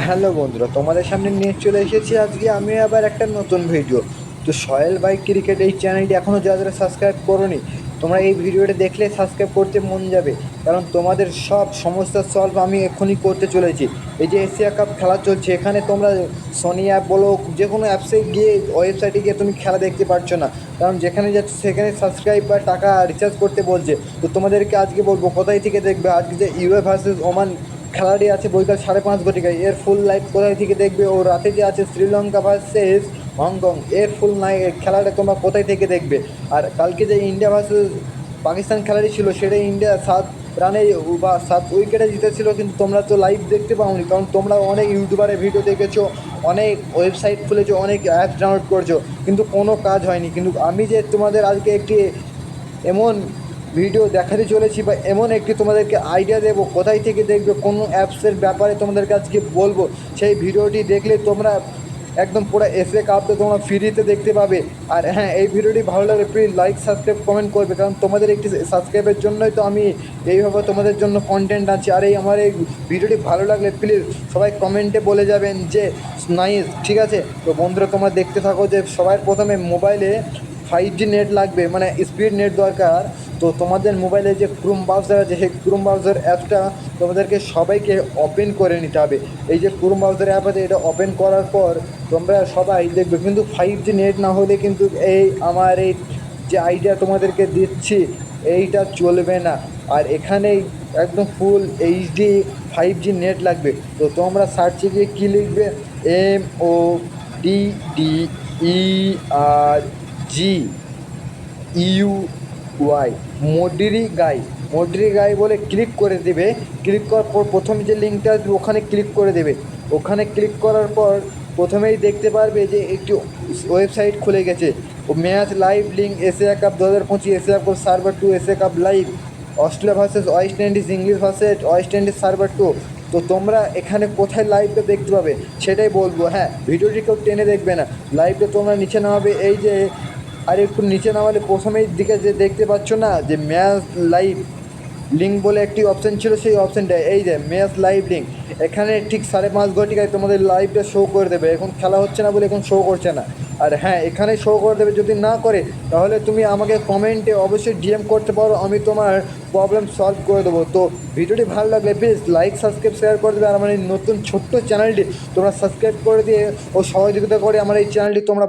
Hello বন্ধুরা, তোমাদের সামনে নিয়ে চলে এসেছি আজকে আমি আবার একটা নতুন ভিডিও তো সয়েল বাইক ক্রিকেট এই চ্যানেলটি এখনও যারা যারা সাবস্ক্রাইব করোনি, তোমরা এই ভিডিওটা দেখলে সাবস্ক্রাইব করতে মন যাবে। কারণ তোমাদের সব সমস্যার সলভ আমি এক্ষুনি করতে চলেছি। এই যে এশিয়া কাপ খেলা চলছে, এখানে তোমরা সোনি অ্যাপ বলো, যে কোনো অ্যাপসে গিয়ে ওয়েবসাইটে গিয়ে তুমি খেলা দেখতে পারছ না। কারণ যেখানে যাচ্ছে, সেখানে সাবস্ক্রাইব বা টাকা রিচার্জ করতে বলছে। তো তোমাদেরকে আজকে বলব, কোথায় থেকে দেখবে? আজকে যে ইউএ ভার্সেস ওমান খেলাটি আছে বৈকাল সাড়ে পাঁচ ঘটিকায়। এর ফুল লাইভ কোথায় থেকে দেখবে ও রাতে যে আছে শ্রীলঙ্কা ভার্সেস হংকং। এর ফুল নাই খেলাটা তোমরা কোথায় থেকে দেখবে? আর কালকে যে ইন্ডিয়া ভার্সেস পাকিস্তান খেলাটি ছিল, সেটা ইন্ডিয়া সাত রানে বা সাত উইকেটে জিতেছিল, কিন্তু তোমরা তো লাইভ দেখতে পাওনি। কারণ তোমরা অনেক ইউটিউবারে ভিডিও দেখেছ, অনেক ওয়েবসাইট খুলেছো, অনেক অ্যাপ ডাউনলোড করছ, কিন্তু কোনো কাজ হয়নি। কিন্তু আমি যে তোমাদের আজকে একটি এমন ভিডিও দেখাতে চলেছি বা এমন একটি তোমাদেরকে আইডিয়া দেবো, কোথায় থেকে দেখবে, কোন অ্যাপসের ব্যাপারে তোমাদেরকে আজকে বলব। সেই ভিডিওটি দেখলে তোমরা একদম পুরো এসে কাপটা তোমরা ফ্রিতে দেখতে পাবে। আর হ্যাঁ এই ভিডিওটি ভালো লাগলে প্লিজ লাইক সাবস্ক্রাইব কমেন্ট করবে। কারণ তোমাদের একটি সাবস্ক্রাইবের জন্যই তো আমি এইভাবে তোমাদের জন্য কন্টেন্ট আছি আর এই আমার এই ভিডিওটি ভালো লাগলে প্লিজ সবাই কমেন্টে বলে যাবেন যে, নাইস, ঠিক আছে? তো বন্ধুরা, তোমরা দেখতে থাকো যে সবার প্রথমে মোবাইলে ফাইভ জি নেট লাগবে। মানে স্পিড নেট দরকার। তো তোমাদের মোবাইলে যে ক্রোম ব্রাউজার আছে, সেই ক্রোম ব্রাউজার অ্যাপটা তোমাদেরকে সবাইকে ওপেন করে নিতে হবে। এই যে ক্রোম ব্রাউজার অ্যাপ আছে, এটা ওপেন করার পর তোমরা সবাই দেখবে, কিন্তু ফাইভ জি নেট না হলে কিন্তু এই আমার এই যে আইডিয়া তোমাদেরকে দিচ্ছি, এইটা চলবে না। আর এখানেই একদম full HD five G net লাগবে। তো তোমরা সার্চে গিয়ে কী লিখবে? M O D D E R G U Y. মডিরি গাই। মডিরি গাই বলে ক্লিক করে দেবে। ক্লিক করার পর প্রথম যে লিঙ্কটা আসবে, ওখানে ক্লিক করে দেবে। ওখানে ক্লিক করার পর প্রথমেই দেখতে পারবে যে একটি ওয়েবসাইট খুলে গেছে। ও match live link, Asia cup দু হাজার পঁচিশ, Asia cup server two, Asia cup live, Australia versus West Indies, English versus West Indies server two. তো তোমরা এখানে কোথায় লাইভটা দেখতে পাবে, সেটাই বলব। হ্যাঁ ভিডিওটি কেউ টেনে দেখবে না। লাইভটা তোমরা নিচে নামাবে। এই যে আর একটু নিচে নামালে প্রথমেই দিকে যে দেখতে পাচ্ছ না, যে ম্যাচ লাইভ লিঙ্ক বলে একটি অপশান ছিল, সেই অপশানটা এই যে, ম্যাচ লাইভ লিঙ্ক। এখানে ঠিক সাড়ে পাঁচ ঘটিকায় তোমাদের লাইভটা শো করে দেবে। এখন খেলা হচ্ছে না বলে এখন শো করছে না। আর হ্যাঁ এখানে শো করে দেবে যদি না করে, তাহলে তুমি আমাকে কমেন্টে অবশ্যই ডিএম করতে পারো, আমি তোমার প্রবলেম সলভ করে দেবো। তো ভিডিওটি ভালো লাগলে প্লিজ লাইক সাবস্ক্রাইব শেয়ার করে দেবে। আর আমার এই নতুন ছোট্ট চ্যানেলটি তোমরা সাবস্ক্রাইব করে দিয়ে ও সহযোগিতা করে আমার এই চ্যানেলটি তোমরা